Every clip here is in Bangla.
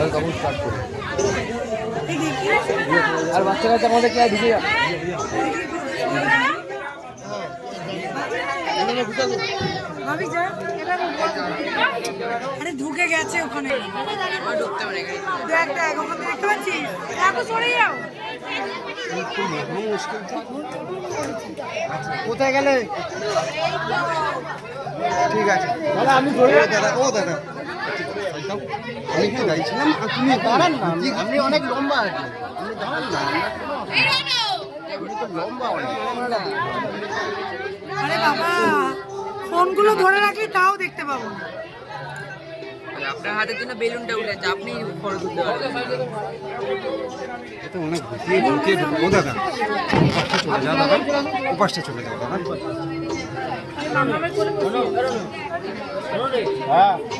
তাহলে তখন স্টার্ট করব আর বাচ্চা কাচ্চা আমাদের কে ঢুকে আরে ঢুকে গেছে ওখানে। দেখ দেখ দেখতে পাচ্ছিস? দেখো সরে যাও। কোথায় গেলে? ঠিক আছে। তাহলে আমি ধরে দাদা ও দাদা। আমি একটু গাইছিলাম আর তুমি দাঁড়ান না আপনি- আপনি অনেক লম্বা আর আপনি দাঁড়ান না আপনি তো লম্বা অনেক। আরে বাবা ফোনগুলো ধরে রাখলে তাও দেখতে পাবো না। আপনার হাতের জন্য বেলুনটা উঠেছে আপনি ফটো তুলতে পারবেন। এটা অনেক ঘুরিয়ে ঢুকিয়ে ঢুকে দাদা ওপাশটা চলে যাও দাদা। ওপাশটা চলে যাও দাদা। ফোন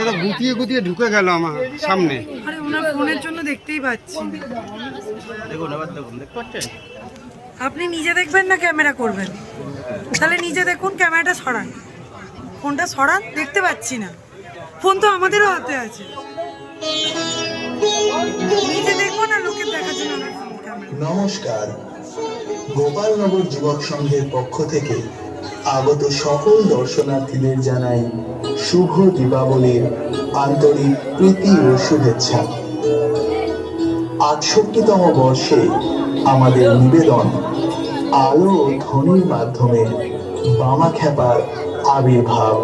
এটা গুটিয়ে গুটিয়ে ঢুকে গেল আমার সামনে। আরে ওনার ফোনের জন্য দেখতেই পাচ্ছি। আপনি নিজে দেখবেন না ক্যামেরা করবেন? তাহলে নিজে দেখুন ক্যামেরাটা সরান। ফোনটা সরান দেখতে পাচ্ছি না। ফোন তো আমাদেরও হাতে আছে। নিজে দেখব না লোকের দেখার জন্য নমস্কার। গোপালনগর যুবক সংঘের পক্ষ থেকে আগত সকল দর্শনার্থীদের জানাই শুভ দীপাবলির আন্তরিক প্রীতি ও শুভেচ্ছা। আটষট্টিতম বর্ষে আমাদের নিবেদন আলো ও ধ্বনির মাধ্যমে বামা খ্যাপার আবির্ভাব।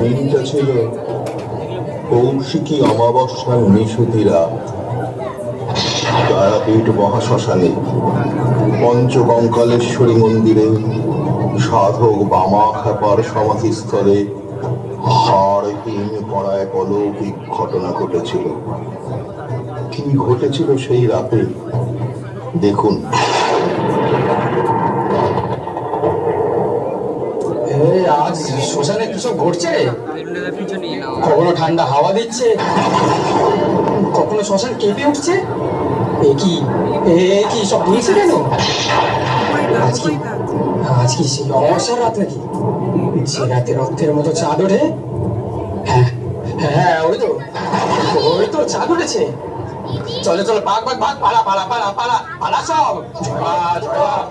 দিনটা ছিল কৌশিকী অমাবস্যার নিশুতিরা তারাপীঠ মহাশ্মশানে পঞ্চকঙ্কালেশ্বরী মন্দিরে সাধক বামা খাপার সমাধিস্থলে হাড়হীন করা এক অলৌকিক ঘটনা ঘটেছিল। কি ঘটেছিল সেই রাতে? দেখুন। আজ শ্মশানে কিছু ঘটছে? কখনো ঠান্ডা হাওয়া দিচ্ছে? কখনো শ্মশান কেঁপে উঠছে? এ কি এ কি সব নিয়েছে কেন আজ কি আজ কি সেই অমাবস্যার রাত নাকি যে রাতে রক্তের মতো চাঁদ ওঠে হ্যাঁ হ্যাঁ ওই তো ওই তো চাঁদ উঠেছে চলে চলে ভাগ ভাগ ভাগ পালা পালা পালা পালা পালা সব জয় জয়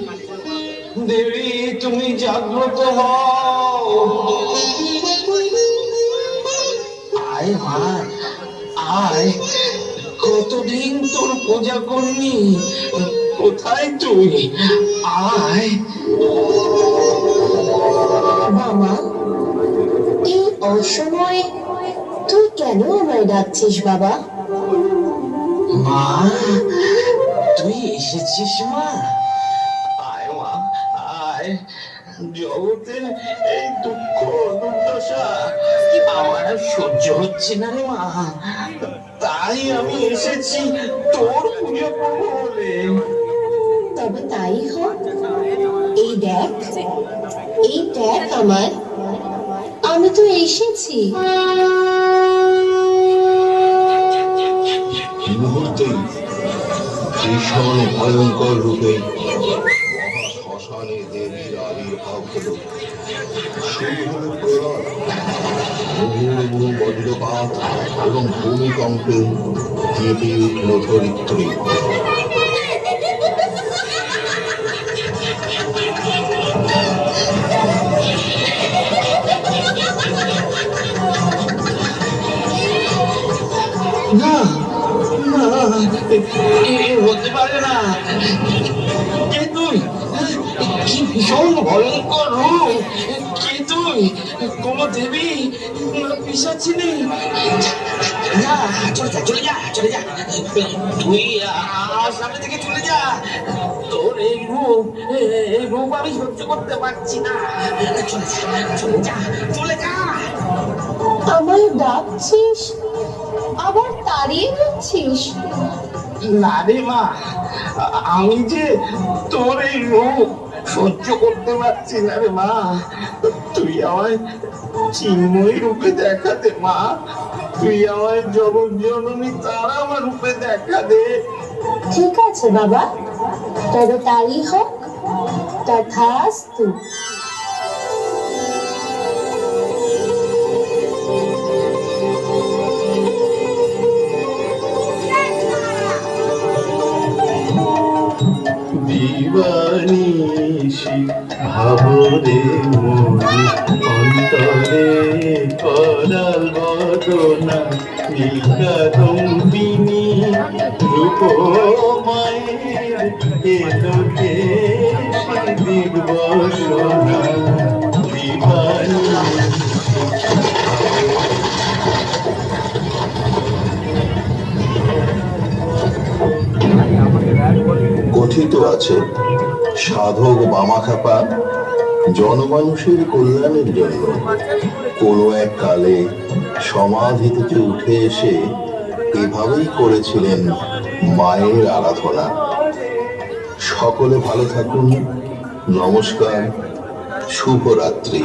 দেবী তুমি জাগ্রত হও। আয় মা আয়। কতদিন তোর পূজা করনি? কোথায় তুই? আয়। মামা এই অসময়ে? তুই কেন আমায় ডাকছিস বাবা? মা তুই এসেছিস মা? জগতের এই দুঃখ দুর্দশা আমার সহ্য হচ্ছে না রে মা। তাই আমি এসেছি তোর পুজো করব বলে তবে তাই হোক এই দেখ এই দেখ আমার আমি তো এসেছি। মুহূর্তেই ভীষণ ভয়ঙ্কর রূপে বজ্রপাত এবং ভূমিকম্পে কেঁপে উঠল ধরিত্রী। না না হতে পারে না। কে, কি ভীষণ ভয়ঙ্কর রূপ। কোনো দেবী না পিসাচিনি? না চলে যা চলে যা চলে যা। তুই সামনে থেকে চলে যা। তোর এই রূপ এই রূপ আমি সহ্য করতে পারছি না। চলে যা চলে যা চলে যা। আমায় ডাকছিস? আবার তাড়িয়ে দিচ্ছিস? না রে মা আমি যে তোর এই রূপ সহ্য করতে পারছি না রে মা। তুই আমায় চিন্ময় রূপে দেখাতে, মা। তুই আমায় জগৎ জননী তারা আমার রূপে দেখা দে ঠিক আছে বাবা। তবে তাই হোক, তথাস্তু। দিবানিশি ভাবরে মনি অন্তরে করাল বদনা নীলকাদম্বিনী রূপ মায়ের এলোকে দিগ্বসনা দিবানী কথিত আছে, সাধক বামাখাপা জনমানুষের কল্যাণের জন্য। কোনো এক কালে সমাধি থেকে উঠে এসে এভাবেই করেছিলেন মায়ের আরাধনা। সকলে ভালো থাকুন, নমস্কার, শুভরাত্রি।